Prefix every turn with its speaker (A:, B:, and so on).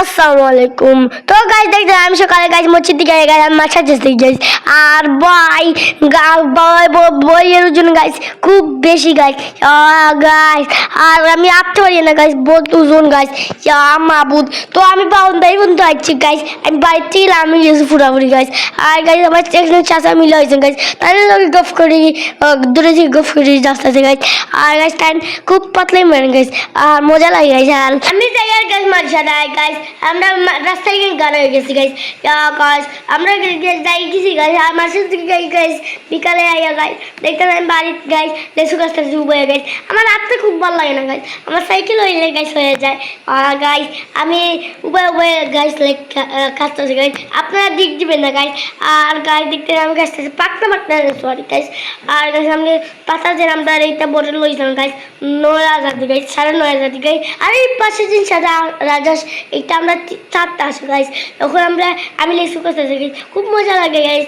A: আসসালামু তো গাছ দেখতে আমি সকালে গাছ মসজিদ দিকে গাছ আমি মাছ সাজতে গাছ আর ভাই বইয়ের ওজন গাছ খুব বেশি গাছ গাছ আর আমি আঁকতে পারি না গাছ বহুত ওজন গাছ মাবুদ। তো আমি বাউন ভাই বন্ধু আসছি গাছ আমি বাড়ির থেকে আমি গেছি গাছ আর গাছ আমার একজন চাষা মিলে হয়েছে গাছ তাদের গফ করি দূরে থেকে গফ করি, রাস্তাতে গাছ আর গাছ তাই খুব পাতলাই মেরেন গাছ আর মজা লাগে গাছ আর আমি যাই আর গাছ মাঝ আমরা রাস্তায় গিয়ে গান হয়ে গেছি গাইজ গাছ আমরা যাই গেছি গাইজ আর মাসের দিকে গাই গাছ বিকালে আইয়া গাইজ দেখতে আমি বাড়ির গাইজ লেসু গাছটা জুব হয়ে গাইজ আমার রাখতে খুব ভালো লাগে না গাইজ আমার সাইকেল হইলে গাইজ হয়ে যায়। গাছ আমি উপায় উপায় গাছ কাটতেছি গাছ আপনারা দিক দিবেন না গাছ আর গাছ দেখতে আমি গাছ পাকনা পাকনা সরি গাছ আর গাছ আমি পাতা যে আমরা এইটা বড় লইছিলাম গাছ নয় হাজার দিকে সাড়ে নয় হাজার দিকে আর এই পাশে দিন সাদা রাজাস এইটা আমরা চারটা আসে গাছ তখন আমরা আমি লেসু করতে খুব মজা লাগে গাছ